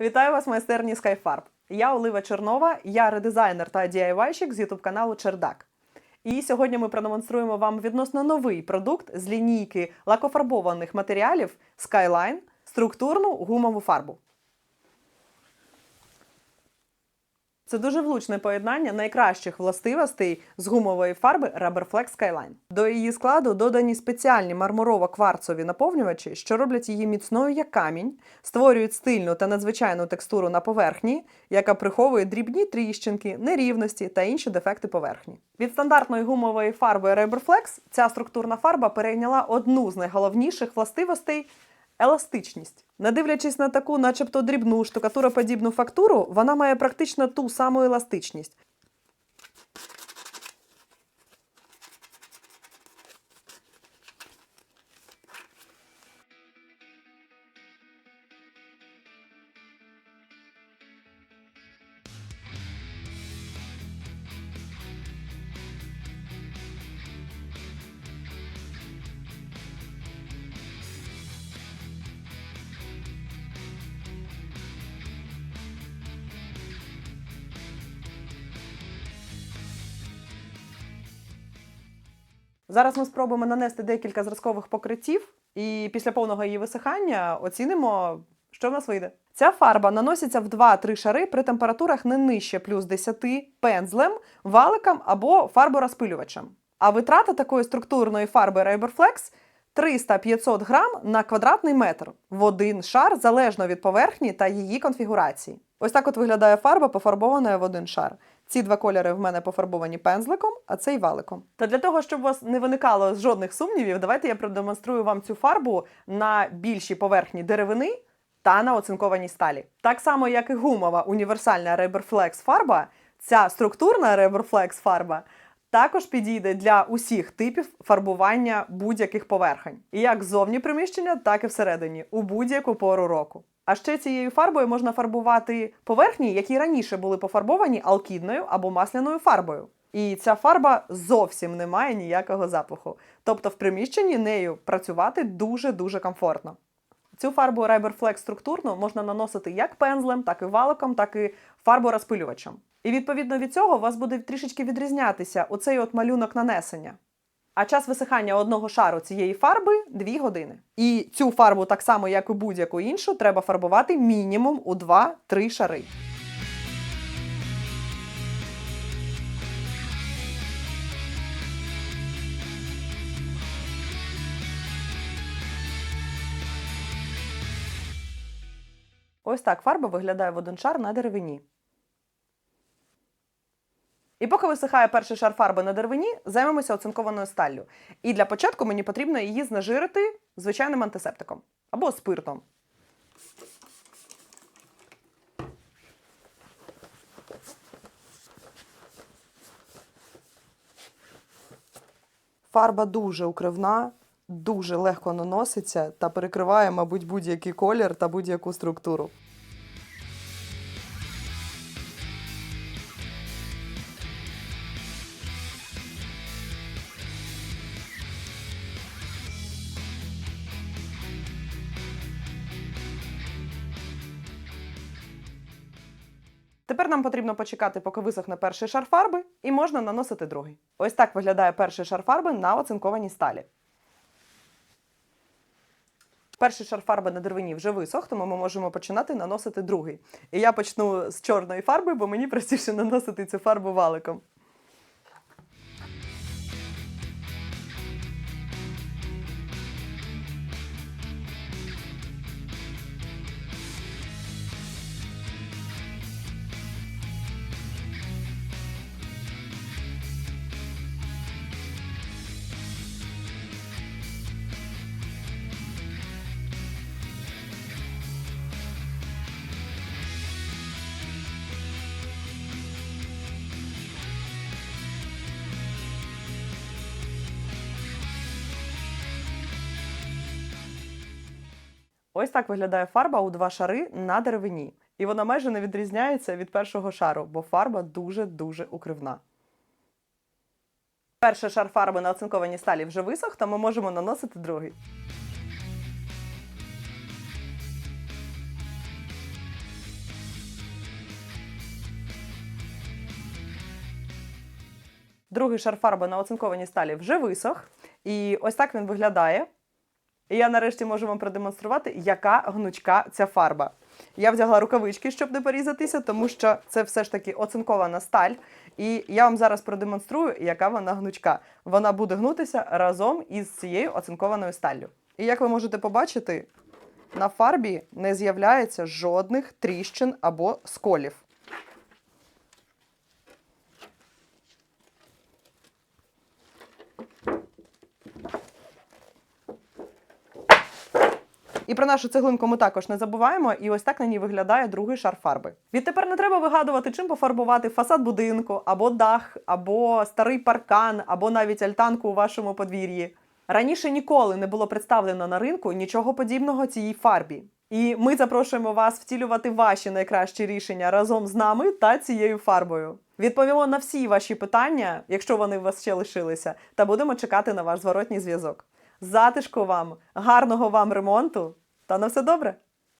Вітаю вас, майстерні Skyfarb. Я Олива Чернова, я редизайнер та DIY-щик з youtube каналу Чердак. І сьогодні ми продемонструємо вам відносно новий продукт з лінійки лакофарбованих матеріалів Skyline структурну гумову фарбу. Це дуже влучне поєднання найкращих властивостей з гумової фарби Rubberflex Skyline. До її складу додані спеціальні мармурово-кварцові наповнювачі, що роблять її міцною як камінь, створюють стильну та надзвичайну текстуру на поверхні, яка приховує дрібні тріщинки, нерівності та інші дефекти поверхні. Від стандартної гумової фарби Rubberflex ця структурна фарба перейняла одну з найголовніших властивостей Еластичність. Не дивлячись на таку, начебто дрібну штукатуроподібну фактуру, вона має практично ту саму еластичність. Зараз ми спробуємо нанести декілька зразкових покриттів, і після повного її висихання оцінимо, що в нас вийде. Ця фарба наноситься в 2-3 шари при температурах не нижче плюс 10 пензлем, валиком або фарборозпилювачем. А витрата такої структурної фарби Rubberflex 300-500 грам на квадратний метр в один шар залежно від поверхні та її конфігурації. Ось так от виглядає фарба, пофарбована в один шар. Ці два кольори в мене пофарбовані пензликом, а цей валиком. Та для того, щоб у вас не виникало жодних сумнівів, давайте я продемонструю вам цю фарбу на більшій поверхні деревини та на оцинкованій сталі. Так само, як і гумова універсальна Rubberflex фарба, ця структурна Rubberflex фарба також підійде для усіх типів фарбування будь-яких поверхень, як ззовні приміщення, так і всередині, у будь-яку пору року. А ще цією фарбою можна фарбувати поверхні, які раніше були пофарбовані алкідною або масляною фарбою. І ця фарба зовсім не має ніякого запаху. Тобто в приміщенні нею працювати дуже-дуже комфортно. Цю фарбу Rubberflex структурну можна наносити як пензлем, так і валиком, так і фарборозпилювачем. І відповідно від цього у вас буде трішечки відрізнятися оцей от малюнок нанесення. А час висихання одного шару цієї фарби 2 години. І цю фарбу, так само як і будь-яку іншу, треба фарбувати мінімум у 2-3 шари. Ось так фарба виглядає в один шар на деревині. І поки висихає перший шар фарби на деревині, займемося оцинкованою сталлю. І для початку мені потрібно її знежирити звичайним антисептиком або спиртом. Фарба дуже укривна, дуже легко наноситься та перекриває, мабуть, будь-який колір та будь-яку структуру. Тепер нам потрібно почекати, поки висохне перший шар фарби, і можна наносити другий. Ось так виглядає перший шар фарби на оцинкованій сталі. Перший шар фарби на деревині вже висох, тому ми можемо починати наносити другий. І я почну з чорної фарби, бо мені простіше наносити цю фарбу валиком. Ось так виглядає фарба у два шари на деревині. І вона майже не відрізняється від першого шару, бо фарба дуже-дуже укривна. Перший шар фарби на оцинкованій сталі вже висох, то ми можемо наносити другий. Другий шар фарби на оцинкованій сталі вже висох. І ось так він виглядає. І я нарешті можу вам продемонструвати, яка гнучка ця фарба. Я взяла рукавички, щоб не порізатися, тому що це все ж таки оцинкована сталь. І я вам зараз продемонструю, яка вона гнучка. Вона буде гнутися разом із цією оцинкованою сталлю. І як ви можете побачити, на фарбі не з'являється жодних тріщин або сколів. І про нашу цеглинку ми також не забуваємо, і ось так на ній виглядає другий шар фарби. Відтепер не треба вигадувати, чим пофарбувати фасад будинку, або дах, або старий паркан, або навіть альтанку у вашому подвір'ї. Раніше ніколи не було представлено на ринку нічого подібного цій фарбі. І ми запрошуємо вас втілювати ваші найкращі рішення разом з нами та цією фарбою. Відповімо на всі ваші питання, якщо вони у вас ще лишилися, та будемо чекати на ваш зворотній зв'язок. Затишку вам, гарного вам ремонту та на все добре!